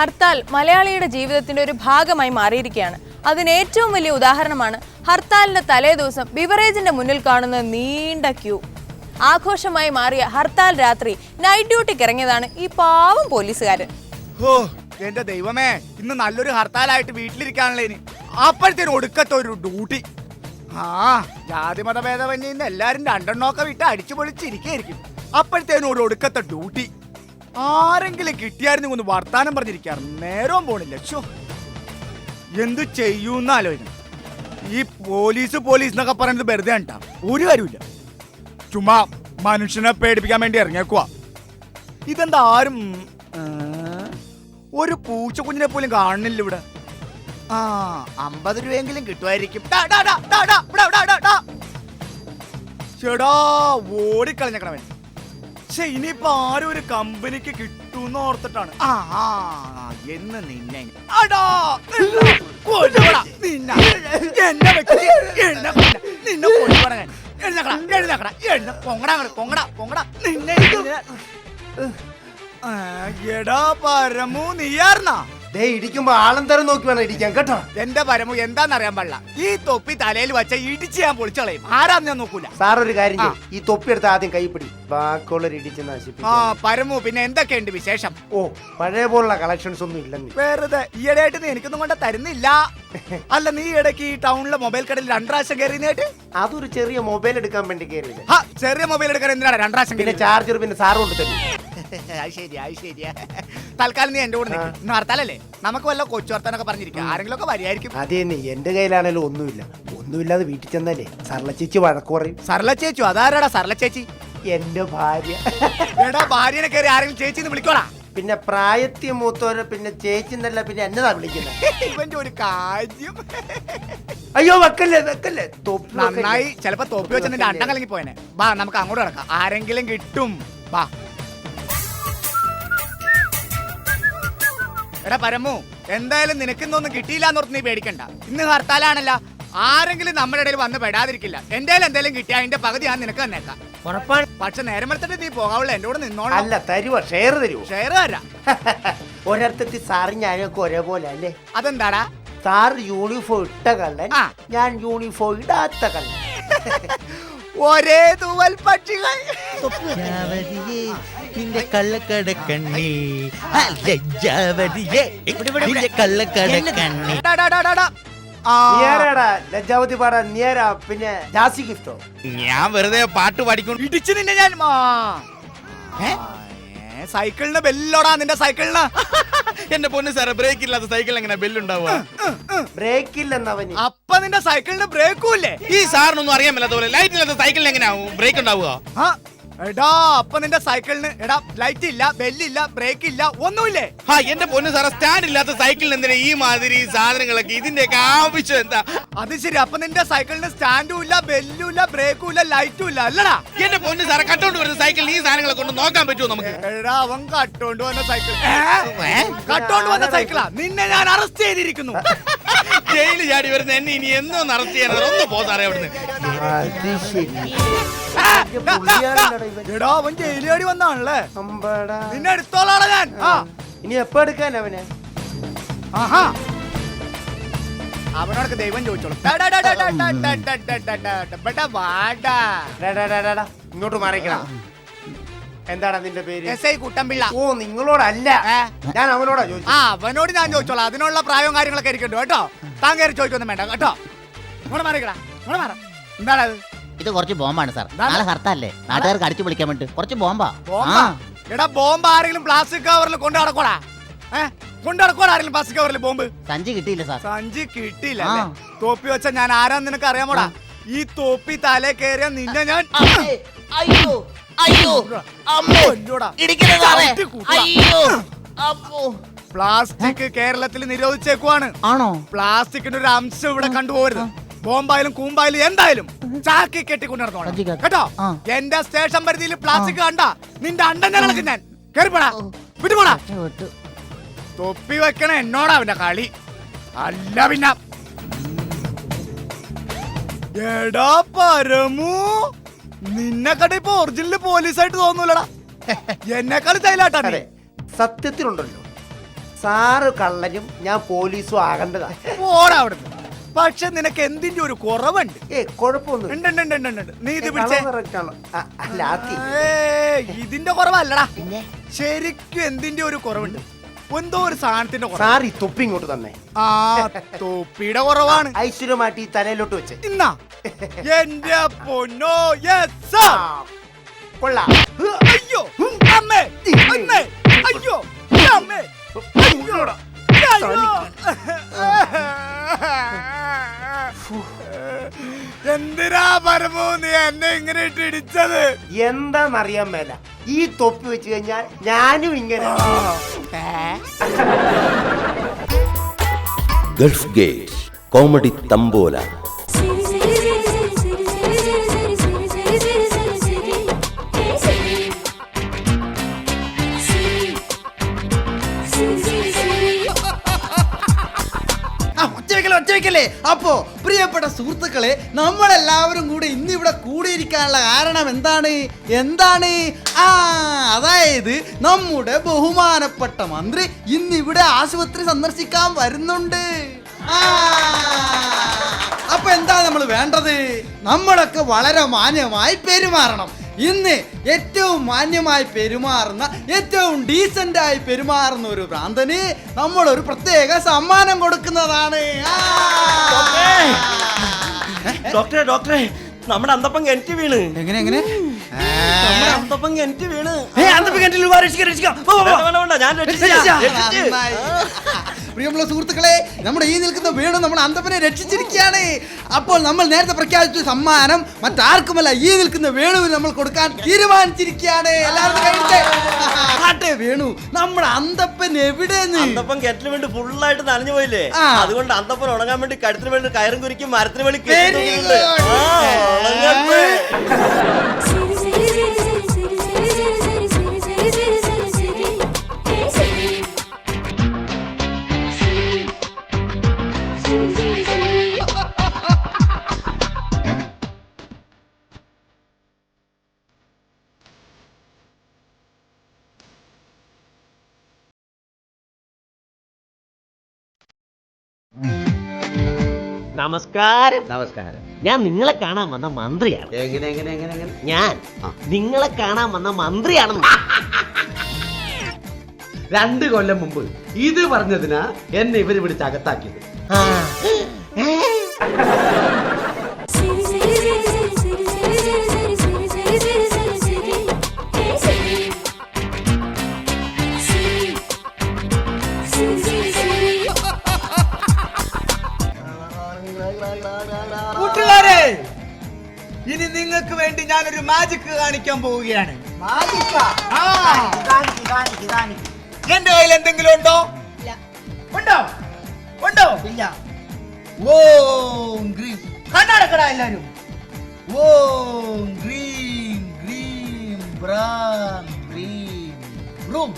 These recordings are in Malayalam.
ഹർത്താൽ മലയാളിയുടെ ജീവിതത്തിന്റെ ഒരു ഭാഗമായി മാറിയിരിക്കുകയാണ്. അതിന് ഏറ്റവും വലിയ ഉദാഹരണമാണ് ഹർത്താലിന്റെ തലേ ദിവസം ബിവറേജിന്റെ മുന്നിൽ കാണുന്ന നീണ്ട ക്യൂ. ആഘോഷമായി മാറിയ ഹർത്താൽ രാത്രി നൈറ്റ് ഡ്യൂട്ടിക്ക് ഇറങ്ങിയതാണ് ഈ പാവം പോലീസുകാരൻ. ഓ എന്റെ ദൈവമേ ഇന്ന് നല്ലൊരു ഹർത്താലായിട്ട് വീട്ടിലിരിക്കാനുള്ള ഇനി. ഒടുക്കത്തെ ഒരു ഡ്യൂട്ടി ആ ജാതിമത ഭേദമന്യേ ഇന്ന് രണ്ടെണ്ണമൊക്കെ വിട്ട് അടിച്ചു പൊളിച്ചിരിക്കും അപ്പോഴത്തേനും ഒരു ഒടുക്കത്തെ ഡ്യൂട്ടി ആരെങ്കിലും കിട്ടിയായിരുന്നു ഒന്ന് വർത്താനം പറഞ്ഞിരിക്കാറ്. നേരവും പോണില്ല. ഷോ എന്ത് ചെയ്യൂന്ന് ഈ പോലീസ് പോലീസ് എന്നൊക്കെ പറയുന്നത് വെറുതെ കണ്ടാ ഒരു കാര്യമില്ല ചുമ്മാ മനുഷ്യനെ പേടിപ്പിക്കാൻ വേണ്ടി ഇറങ്ങിയേക്കുവാ. ഇതെന്താ ആരും ഒരു പൂച്ചക്കുഞ്ഞിനെ പോലും കാണുന്നില്ല ഇവിടെ. ആ അമ്പത് രൂപയെങ്കിലും കിട്ടുമായിരിക്കും. ചേടാ ഓടിക്കളഞ്ഞക്കണവൻ. പക്ഷെ ഇനിയിപ്പോ ആരും ഒരു കമ്പനിക്ക് കിട്ടൂന്ന് ഓർത്തിട്ടാണ്. എന്ന് നിന്നെ. പൊങ്ങടാ പൊങ്ങടാ, പൊങ്ങടാ. നിന്നെ എടാ പരമു നീയാർന്നാ ദേ ഇടിക്കുമ്പോ ആളെന്തരം നോക്കി വേണം ഇടിക്കാൻ കേട്ടോ? എന്റെ പരമു എന്താണെന്നറിയാൻ പാടില്ല. ഈ തൊപ്പി തലയിൽ വെച്ച ഇടിച്ച് ഞാൻ പൊളിച്ചളയും. ആരാന്ന് ഞാൻ നോക്കൂല. സാർ ഒരു കാര്യം ചെയ്യ്. ഈ തൊപ്പി എടുത്ത് ആദ്യം കൈപ്പിടി ബാക്കിയുള്ളവർ ഇടിച്ച് ആ നശിപ്പിക്കും പരമു പിന്നെ എന്തൊക്കെയുണ്ട് വിശേഷം? ഓ പഴയ പോലുള്ള കളക്ഷൻസ് ഒന്നും ഇല്ലെന്ന്. വെറുതെ ഈയിടെയായിട്ട് നീ എനിക്കൊന്നും കൊണ്ട് തരുന്നില്ല. അല്ല നീ ഇടയ്ക്ക് ഈ ടൗണിലെ മൊബൈൽ കടയിൽ രണ്ടു കയറിയതായിട്ട് അതൊരു ചെറിയ മൊബൈൽ എടുക്കാൻ വേണ്ടി കയറിയത്. ഹാ ചെറിയ മൊബൈൽ എടുക്കാൻ എന്തിനാണ് രണ്ടു പ്രാവശ്യം പിന്നെ? ചാർജർ പിന്നെ സാർ കൊണ്ട് തരും. അത് ശരിയാ അത് ശരിയാ. തൽക്കാലം നീ എന്റെ കൂടെ നിൽക്ക്. ഇന്ന് ഹർത്താലല്ലേ? നമുക്ക് വല്ല കൊച്ചു വർത്താനൊക്കെ പറഞ്ഞിരിക്കാം. ആരെങ്കിലും ഒക്കെ വരിയായിരിക്കും. അതേ നീ എന്റെ കയ്യിലാണേലും ഒന്നുമില്ല. ഒന്നുമില്ലാതെ വീട്ടിൽ ചെന്നല്ലേ? സർല ചേച്ചി വഴക്ക് പറയും. സർല ചേച്ചു? അതാരാടാ സർല ചേച്ചി? എന്റെ ഭാര്യ. എടാ ഭാര്യനെ കയറി ആരെങ്കിലും ചേച്ചി എന്ന് വിളിക്കോടാ. പിന്നെ പ്രായത്തിൽ മൂത്തോരെ പിന്നെ ചേച്ചി എന്നല്ല പിന്നെ എന്നതാ വിളിക്കുന്നത് ഇവന്റെ ഒരു കാര്യം. അയ്യോ വെക്കല്ലേ വെക്കല്ലേ? തൊപ്പി വെക്കല്ലേ. നന്നായി. ചിലപ്പോ തൊപ്പി വെച്ച നിന്റെ അണ്ടം കലങ്ങി പോയനെ. ബാ നമുക്ക് അങ്ങോട്ട് കിടക്കാം. ആരെങ്കിലും കിട്ടും. ബാ. എടാ പരമു എന്തായാലും നിനക്കിന്നൊന്നും കിട്ടിയില്ല എന്നോർത്ത് നീ പേടിക്കണ്ട. ഇന്ന് ഹർത്താലാണല്ല. ആരെങ്കിലും നമ്മുടെ ഇടയിൽ വന്ന് പെടാതിരിക്കില്ല. എന്റെ എന്തായാലും കിട്ടിയ അതിന്റെ പകുതി ഞാൻ നിനക്ക് തന്നേക്കാം. ഉറപ്പാണ്. പക്ഷെ നേരം എടുത്തിട്ട് നീ പോകാവുള്ള എന്റെ കൂടെ നിന്നോളാം. അല്ല തരുവോ? ഷെയർ തരുവോ? ഷെയർ തരാം. ഒരർത്ഥത്തിൽ സാറും ഞാനൊക്കെ ഒരേപോലെ അല്ലേ? അതെന്താടാ? സാർ യൂണിഫോം ഇട്ട കള്ളൻ ആ. ഞാൻ യൂണിഫോം ഇടാത്ത കള്ളൻ. ഒരേ തൂവൽ പക്ഷികൾ നിന്റെ കള്ളക്കട കണ്ണി. ലജ്ജാവതിയേ നിന്റെ കള്ളക്കട കണ്ണി. നിയരാടാ ലജ്ജാവതി പാടാ നിയരാ പിന്നെ ജാസി ഗിഫ്റ്റോ? ഞാൻ വെറുതെ പാട്ട് പാടിക്കൊണ്ട് ഇടിച്ചു നിന്നെ ഞാൻ മാ. ഏ? ഏ, സൈക്കിളിന് ബെല്ലോടാ നിന്റെ സൈക്കിളിന്. എന്റെ പൊന്ന് സാറേ ബ്രേക്ക് ഇല്ലാത്ത സൈക്കിൾ എങ്ങനെ ബെല്ലുണ്ടാവുക? ബ്രേക്ക് ഇല്ലെന്നവനി അപ്പൊ നിന്റെ സൈക്കിളിന് ബ്രേക്കും ഇല്ലേ? ഈ സാറിനൊന്നും അറിയാൻ മേലാത്ത പോലെ ലൈറ്റ് ഇല്ലാത്ത സൈക്കിളിന് എങ്ങനെയാവും ബ്രേക്ക് ഉണ്ടാവുക? ആ, എടാ അപ്പൊ നിന്റെ സൈക്കിളിന് എടാ ലൈറ്റ് ഇല്ല ബെല്ലില്ല ബ്രേക്ക് ഇല്ല ഒന്നുമില്ലേ? ആ എന്റെ പൊന്ന് സാറേ സ്റ്റാൻഡ് ഇല്ലാത്ത സൈക്കിളിന് എന്തിനാ ഈ മാതിരി സാധനങ്ങളൊക്കെ? ഇതിന്റെയൊക്കെ ആവശ്യം എന്താ? അത് ശരി അപ്പൊ നിന്റെ സൈക്കിളിന് സ്റ്റാൻഡും ഇല്ല ബെല്ലും ഇല്ല ബ്രേക്കും ഇല്ല ലൈറ്റും ഇല്ല അല്ലടാ? എന്റെ പൊന്ന് സാറേ കട്ടോണ്ട് വരുന്ന സൈക്കിൾ ഈ സാധനങ്ങളെ കൊണ്ട് നോക്കാൻ പറ്റുമോ നമുക്ക്? എടാ അവൻ കട്ടോണ്ട് വന്ന സൈക്കിൾ ഏ? കട്ടോണ്ട് വന്ന സൈക്കിളാ നിന്നെ ഞാൻ അറസ്റ്റ് ചെയ്തിരിക്കുന്നു. ജയിലിൽ ചാടി വരുന്ന എന്നെ ഇനി എന്നോ അറസ്റ്റ് ചെയ്യാൻ ഒന്ന് പോ സാറേ അവിടുന്ന് അത് ശരി. എടാ അവൻ ജയിലേടി വന്നാണല്ലേ അമ്പാടാ. നിന്നെ എടുത്തോളാണ് ഞാൻ ആ ഇനി എപ്പോ എടുക്കാൻ അവനെ ആഹാ അവനോടൊക്കെ ദൈവം ചോദിച്ചോളൂ ബടാ വാടാ. ഇങ്ങോട്ട് മാറിക്കണം എന്താടാ നിന്റെ പേര് എസ് ഐ കുട്ടമ്പിള്ള ഓ നിങ്ങളോടല്ല ഏ? ഞാൻ അവനോടാ ചോദിച്ചു ആ അവനോട് ഞാൻ ചോദിച്ചോളാം അതിനുള്ള പ്രായവും കാര്യങ്ങളൊക്കെ ഇരിക്കണ്ടോ കേട്ടോ താൻ കയറി ചോദിക്കൊന്നും വേണ്ട കേട്ടോ? ഇവിടെ മാറിക്കടാ ഇവിടെ മാറാം. എന്താണ് അത് ഇത് കുറച്ച് ബോംബാണ് സാർ? നാളെ ഹർത്താലല്ലേ? നാട്ടുകാർക്ക് അടിച്ചു വിളിക്കാൻ വേണ്ടി. കുറച്ച് ബോംബാ. എടാ ബോംബ് ആരെങ്കിലും പ്ലാസ്റ്റിക് കവറിൽ കൊണ്ടു നടക്കോടാ ഏ? കൊണ്ടു നടക്കോടാ ആരെങ്കിലും പ്ലാസ്റ്റിക് കവറിൽ ബോംബ്? സഞ്ചി കിട്ടിയില്ല സാർ. സഞ്ചി കിട്ടിയില്ല. തോപ്പി വെച്ച ഞാൻ ആരാ നിനക്ക് അറിയാമോടാ? ഈ തോപ്പി തലേ കയറിയ നിന്നെ ഞാൻ അയ്യോ അയ്യോ അമ്മോ സാറേ. അയ്യോ അമ്മോ. പ്ലാസ്റ്റിക് കേരളത്തിൽ നിരോധിച്ചേക്കുവാണ്. ആണോ? പ്ലാസ്റ്റിക്കിന്റെ ഒരു അംശം ഇവിടെ കണ്ടുപോകരുത്. ബോംബായാലും കൂമ്പായാലും എന്തായാലും ചാക്കി കെട്ടി നടന്നോളാം കേട്ടോ. ആ. എന്റെ സ്റ്റേഷൻ പരിധിയിൽ പ്ലാസ്റ്റിക് കണ്ട നിന്റെ അണ്ടൻ ഞങ്ങൾക്ക് ഞാൻ. കേറിപ്പോടാ. വിട്ടുപോടാ. തൊപ്പി വെക്കണ എന്നോടാ പിന്നെ കളി. അല്ല പിന്നെ. എടാ പരമു. നിന്നെ കണ്ടിപ്പോ ഇപ്പൊ ഒറിജിനൽ പോലീസായിട്ട് തോന്നൂലടാ. എന്നെക്കാളും തൈലാട്ടാ അതെ. സത്യത്തിലുണ്ടല്ലോ. സാറ് കള്ളനും ഞാൻ പോലീസും ആകേണ്ടതാ. പോടാ അവിടുന്ന്. പക്ഷെ നിനക്ക് എന്തിന്റെ ഒരു കുറവുണ്ട്? ഏ കുഴപ്പമൊന്നും ഉണ്ട്, ഉണ്ട്, ഉണ്ട്, ഉണ്ട്, ഉണ്ട്. നീ ഇത് പിടിച്ചേ. ലാത്തി ഏയ്, ഇതിന്റെ കുറവല്ലടാ. പിന്നെ? ശരിക്കും എന്തിന്റെ ഒരു കുറവുണ്ട്? എന്തോ ഒരു സാധനത്തിന്റെ കുറവ്. സാർ ഈ തൊപ്പി ഇങ്ങോട്ട് തന്നെ. ആ തൊപ്പിയുടെ കുറവാണ്. ഐശ്വര്യമായിട്ട് ഈ തലയിലോട്ട് വെച്ച്. ഇന്നാ എന്റെ പൊന്നോ yes sir. കൊള്ളാം. അയ്യോ അമ്മേ അമ്മേ അയ്യോ അമ്മേ. എന്തിനാ പരമോ നീ എന്നെ ഇങ്ങനെ ഇട്ട് ഇടിച്ചത്? എന്താന്നറിയാൻ മേല. ഈ തൊപ്പി വെച്ച് കഴിഞ്ഞാൽ ഞാനും ഇങ്ങനെ. Gulf gate comedy tambola. അപ്പോ പ്രിയപ്പെട്ട സുഹൃത്തുക്കളെ നമ്മളെല്ലാവരും കൂടി ഇന്നിവിടെ കൂടിയിരിക്കാനുള്ള കാരണം എന്താണ്? എന്താണ്? ആ അതായത് നമ്മുടെ ബഹുമാനപ്പെട്ട മന്ത്രി ഇന്നിവിടെ ആശുപത്രി സന്ദർശിക്കാൻ വരുന്നുണ്ട്. ആ അപ്പൊ എന്താ നമ്മൾ വേണ്ടത്? നമ്മളൊക്കെ വളരെ മാന്യമായി പെരുമാറണം. ഇന്ന് ഏറ്റവും മാന്യമായി പെരുമാറുന്ന ഏറ്റവും ഡീസന്റായി പെരുമാറുന്ന ഒരു ഭ്രാന്തന് നമ്മൾ ഒരു പ്രത്യേക സമ്മാനം കൊടുക്കുന്നതാണ്. ഡോക്ടറെ. ഡോക്ടറെ നമ്മുടെ അന്തപ്പം കിണറ്റ് വീണ്. എങ്ങനെ എങ്ങനെ? നമ്മുടെ അന്തപ്പം കിണറ്റ് വീണ്. അന്തപ്പം കിണറ്റിൽ രക്ഷിക്കാം, രക്ഷിക്കാം. ഞാൻ രക്ഷിച്ചു. പ്രിയമുള്ള സുഹൃത്തുക്കളെ നമ്മുടെ ഈ നിൽക്കുന്ന വീട് നമ്മൾ അന്തപ്പനെ രക്ഷിച്ചിരിക്കുകയാണ്. അപ്പോൾ നമ്മൾ നേരത്തെ പ്രഖ്യാപിച്ച സമ്മാനം മറ്റാർക്കുമല്ല ഈ നിൽക്കുന്ന വേണുവിന് നമ്മൾ കൊടുക്കാൻ തീരുമാനിച്ചിരിക്കുകയാണ്. എല്ലാവരും കഴിയട്ടെ ആട്ടെ വേണു നമ്മുടെ അന്തപ്പൻ എവിടെന്ന്? അന്തപ്പൻ കിണറ്റിന് വേണ്ടി ഫുള്ളായിട്ട് നനഞ്ഞു പോയില്ലേ? അതുകൊണ്ട് അന്തപ്പൻ ഉണങ്ങാൻ വേണ്ടി കഴുത്തിന് വേണ്ടി കയറും കുരിക്കും മരത്തിന് വേണ്ടി നമസ്കാരം. നമസ്കാരം. ഞാൻ നിങ്ങളെ കാണാൻ വന്ന മന്ത്രിയാണ്. എങ്ങനെ എങ്ങനെ എങ്ങനെ എങ്ങനെ? ഞാൻ നിങ്ങളെ കാണാൻ വന്ന മന്ത്രിയാണെന്ന് രണ്ട് കൊല്ലം മുമ്പ് ഇത് പറഞ്ഞതിനാ എന്നെ ഇവർ പിടിച്ച് അകത്താക്കിയത്. ആ. കാണിക്കാൻ പോവുകയാണ്. ആ. എന്റെ കയ്യിൽ എന്തെങ്കിലും ഉണ്ടോ? ഉണ്ടോ? ഉണ്ടോ? ഇല്ല. ഓം ഗ്രീൻ. കണ്ണടക്കട എല്ലാരും. ഓം ഗ്രീം ഗ്രീം ബ്രാം ഗ്രീം ബ്രൂം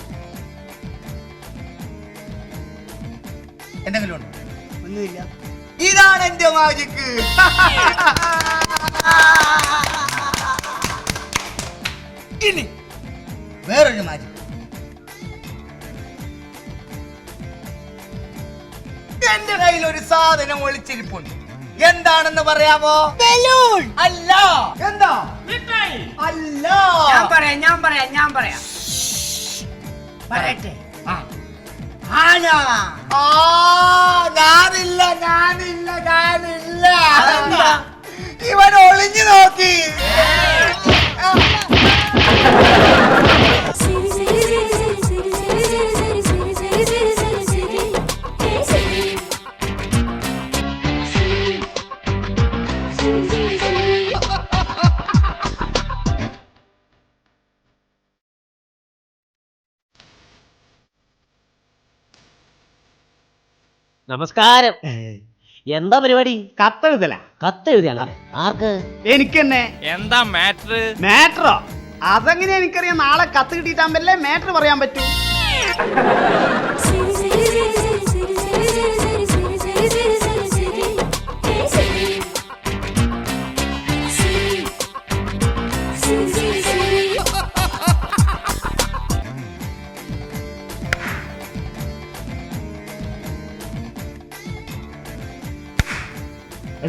എന്തെങ്കിലും ഉണ്ടോ? ഒന്നുമില്ല. ഇതാണ് എന്റെ മാജിക്ക് ഇനി വേറൊരു മാറ്റി എന്റെ കയ്യിൽ ഒരു സാധനം ഒളിച്ചിരിപ്പുണ്ട്. എന്താണെന്ന് പറയാമോ ബലൂൺ അല്ല. എന്താ? മിഠായി. അല്ല. ഞാൻ പറയാം ഞാൻ പറയാം ഞാൻ പറയാം. പറയട്ടെ. ആന ആ നമസ്കാരം. എന്താ പരിപാടി? കത്തെഴുതല കത്തെഴുതിയാണ് ആർക്ക്? എനിക്ക് തന്നെ എന്താ മാറ്റർ മാറ്ററോ? അതെങ്ങനെ എനിക്കറിയാം. നാളെ കത്ത് കിട്ടിയിട്ടാകുമ്പല്ലേ മാറ്റർ പറയാൻ പറ്റൂ.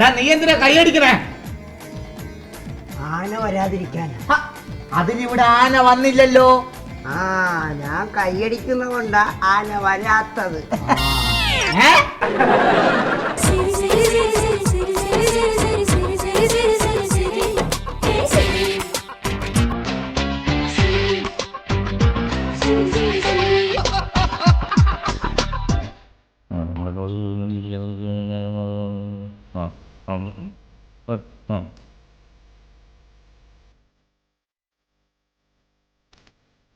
എടാ നീ എന്തിനാ കൈയടിക്കണേ ആന വരാതിരിക്കാൻ. ഹ, അതിനിവിടെ ആന വന്നില്ലല്ലോ. ആ ഞാൻ കൈയടിക്കുന്ന കൊണ്ടാ ആന വരാത്തത്. ഏ?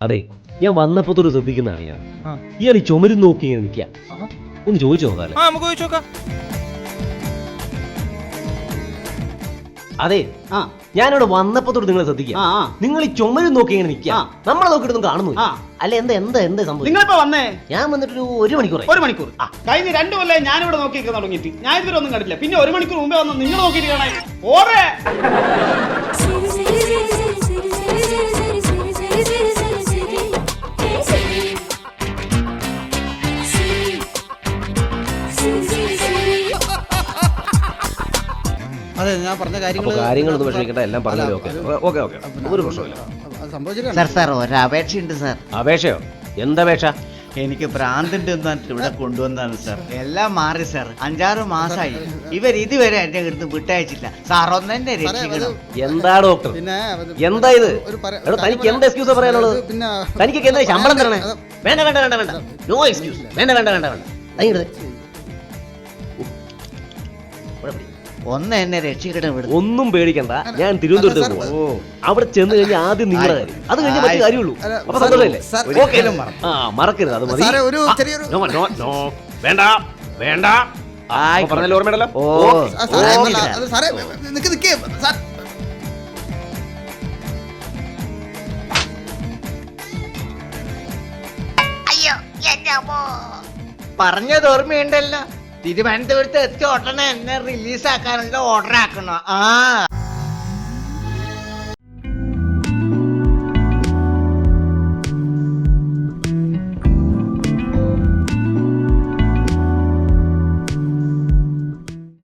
അതെ ഞാൻ വന്നപ്പോ തൊട്ട് ശ്രദ്ധിക്കുന്നതാണ് ഞാൻ ഇയാൾ ഈ ചുമരും നോക്കി ഇങ്ങനെ നിൽക്കുക ഒന്ന് ചോദിച്ചു നോക്കാല്ലേ ആ നമുക്ക് ചോദിച്ചു നോക്കാം. അതെ ആ. ഞാനിവിടെ വന്നപ്പോ തൊട്ട് നിങ്ങൾ ശ്രദ്ധിക്കുക. നിങ്ങൾ ഈ ചുമരും നോക്കി ഇങ്ങനെ നിൽക്കുക. നമ്മളെ നോക്കിയിട്ടൊന്നും കാണുന്നു അല്ലെ എന്താ എന്താ എന്താ സംഭവം? നിങ്ങളിപ്പോ വന്നേ? ഞാൻ വന്നിട്ട് ഒരു മണിക്കൂർ ഒരു മണിക്കൂർ. കഴിഞ്ഞ രണ്ടു കൊല്ലം ഞാനിവിടെ നോക്കി തുടങ്ങിയിട്ട്. ഞാൻ ഇതുവരെ ഒന്നും കണ്ടില്ല പിന്നെ ഒരു മണിക്കൂർ മുമ്പേ വന്ന് നിങ്ങൾ നോക്കിയിട്ട് കാണാൻ. സിരി അതെ ഞാൻ പറഞ്ഞ അപ്പൊ കാര്യങ്ങളൊന്നും വിഷമിക്കട്ടെ എല്ലാം പറഞ്ഞാലും ഓക്കെ ഓക്കെ. ഓക്കെ ഒരു പ്രശ്നമില്ല സാർ സാർ ഒരപേക്ഷയുണ്ട് സാർ. അപേക്ഷയോ? എന്തപേക്ഷ എനിക്ക് ഭ്രാന്തിന്റെ ഇവിടെ കൊണ്ടുവന്നാണ് സാർ. എല്ലാം മാറി സാർ. അഞ്ചാറ് മാസമായി ഇവർ ഇതുവരെ എന്റെ അടുത്ത് വിട്ടയച്ചില്ല. സാർ ഒന്നെന്നെ രക്ഷിക്കണം. എന്താ ഡോക്ടർ? പിന്നെ എന്താ ഇത്? ഒരു തനിക്ക് എന്താ എക്സ്ക്യൂസ് പറയാനുള്ളത്? പിന്നെ തനിക്കൊക്കെ എന്താ ശമ്പളം തരണേ? വേണ്ട വേണ്ട വേണ്ട വേണ്ട. നോ എക്സ്ക്യൂസ് വേണ്ട വേണ്ട വേണ്ട വേണ്ട. തനിക്ക് ഒന്ന് എന്നെ രക്ഷിക്കട്ടെ ഒന്നും പേടിക്കണ്ട. ഞാൻ തിരുവനന്തപുരത്ത് പോകും അവിടെ ചെന്ന് കഴിഞ്ഞാൽ ആദ്യം നിങ്ങളുടെ കാര്യം. അത് കഴിഞ്ഞ മറ്റേ കാര്യമുള്ളൂ. ആ മറക്കരുത്. അത് മതി. വേണ്ട വേണ്ട. പറഞ്ഞത് ഓർമ്മയുണ്ടല്ലോ. തിരുവനന്തപുരത്ത് എത്തി ഉടനെ എന്നെ റിലീസ് ആക്കാനുള്ള ഓർഡർ ആക്കണം? ആ.